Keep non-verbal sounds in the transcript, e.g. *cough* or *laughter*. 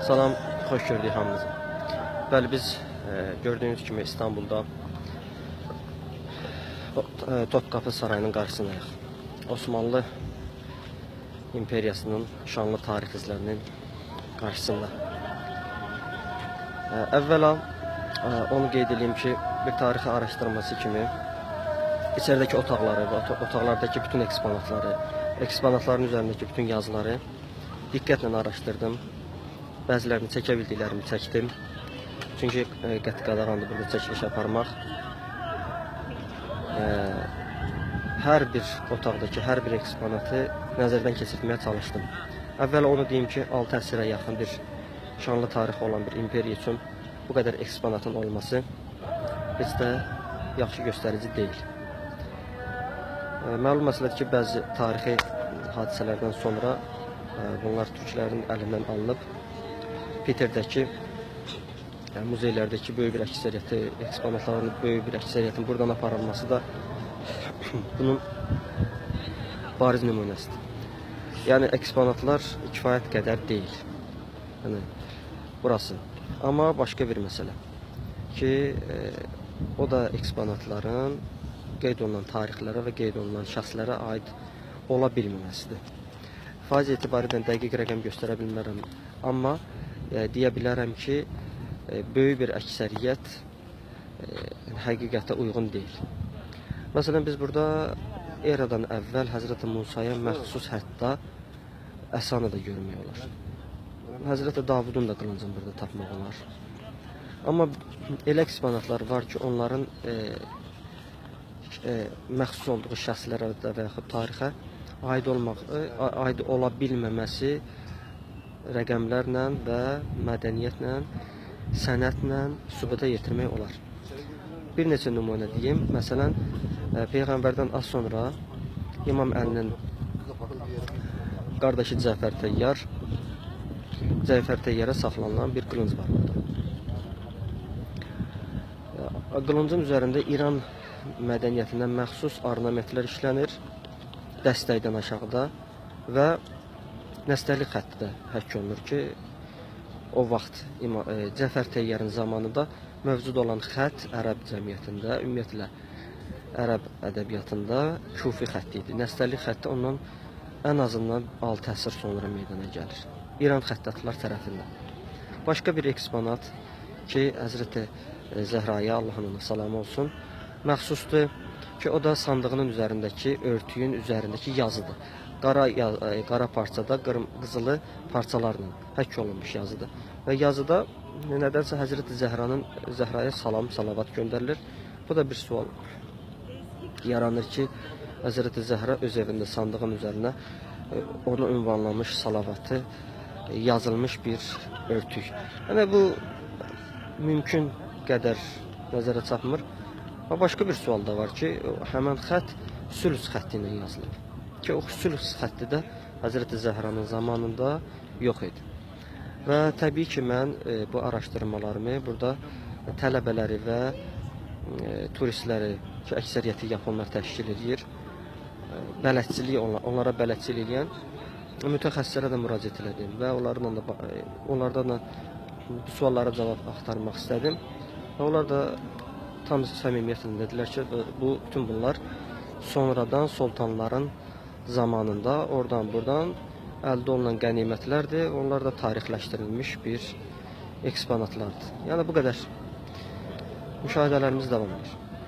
Salam, xoş gördük hamınızı. Bəli, biz e, gördüğünüz kimi İstanbulda e, Topkapı Sarayının qarşısındayıq. Osmanlı imperiyasının şanlı tarix izlərinin qarşısında. E, e, onu qeyd edeyim ki, bir tarixi araşdırması kimi içəridəki otaqları və ota- otaqlardakı bütün eksponatları, eksponatların üzərindəki bütün yazıları diqqətlə araşdırdım. Bəzilərini çəkə bildiklərimi çəkdim. Çünki e, qəti qadağandır burada çəkiliş aparmaq. E, hər bir otaqdakı hər bir eksponatı nəzərdən keçirtməyə çalışdım. Əvvəla onu deyim ki, 6 əsrə yaxın bir şanlı tarixi olan bir imperiya üçün bu qədər eksponatın olması heç də yaxşı göstərici deyil. E, Məlum məsələdir ki, bəzi tarixi hadisələrdən sonra e, bunlar türklərin əlindən alınıb Peter'dəki yəni muzeylərdəki böyük bir əksəriyyəti, eksponatların böyük bir əksəriyyətin buradan aparılması da *coughs* bunun bariz nümunəsidir. Yəni eksponatlar kifayət qədər deyil. Yəni burası. Amma başqa bir məsələ ki, e, o da eksponatların qeyd olunan tarixlərə və qeyd olunan şəxslərə aid ola bilməməsidir. Faiz etibarı ilə dəqiq rəqəm göstərə bilmərəm, amma deyə bilərəm ki, e, böyük bir əksəriyyət e, həqiqətə uyğun deyil. Məsələn biz burada eradan əvvəl Həzrəti Musaya məxsus hətta əsanı da görmək olar. Həzrəti Davudun da qılıncını burada tapmaq olar. Amma elə eksponatlar var ki, onların e, e, məxsus olduğu şəxslərə və yaxud tarixə aid olmaq, e, aid ola bilməməsi rəqəmlərlə və mədəniyyətlə, sənətlə sübuta yetirmək olar. Bir neçə nümunə deyim. Məsələn, e, peyğəmbərdən az sonra İmam Əlinin qardaşı Cəfər Təyyar Cəfər Təyyara saxlanılan bir qılınc var burada. E, Qılıncın üzərində İran mədəniyyətindən məxsus ornamentlər işlənir. Dəstəkdən aşağıda və nəstərlik xətti də həkk olunur ki, o vaxt e, Cəfər Təyyarın zamanında mövcud olan xətt ərəb cəmiyyətində, ümumiyyətlə ərəb ədəbiyyatında kufi xətti idi. Nəstərlik xətti ondan ən azından 6 əsr sonra meydana gəlir. İran xəttatlar tərəfindən. Başqa bir eksponat ki, Həzrəti e, Zəhraya Allahın ona salamı olsun, məxsusdur ki, o da sandığının üzərindəki örtüyün üzərindəki yazıdır. Qara e, qara parçada qızılı parçalarla həkk olunmuş yazıdır. Və yazıda nədənsə Həzrəti Zəhranın Zəhraya salam, salavat göndərilir. Bu da bir sual yaranır ki, Həzrəti Zəhra öz evində sandığın üzərinə e, onu ünvanlamış salavatı e, yazılmış bir örtük. Yəni bu mümkün qədər nəzərə çarpmır. Amma başqa bir sual da var ki, həmin xətt sülus xətti ilə yazılıb. Ki o sülus xətti də Həzrəti Zəhranın zamanında yox idi. Və təbii ki, mən e, bu araşdırmalarımı burada tələbələri və e, turistləri ki, əksəriyyəti yaponlar təşkil edir. E, onlara, onlara bələdçilik edən mütəxəssislərə də müraciət elədim və da e, onlardan da bu suallara cavab axtarmaq istədim. Və onlar da tam səmimiyyətlə dedilər ki, bu bütün bunlar sonradan sultanların zamanında oradan buradan əldə olunan qənimətlərdir. Onlar da tarixləşdirilmiş bir eksponatlardır. Yəni bu qədər. Müşahidələrimiz davam edir.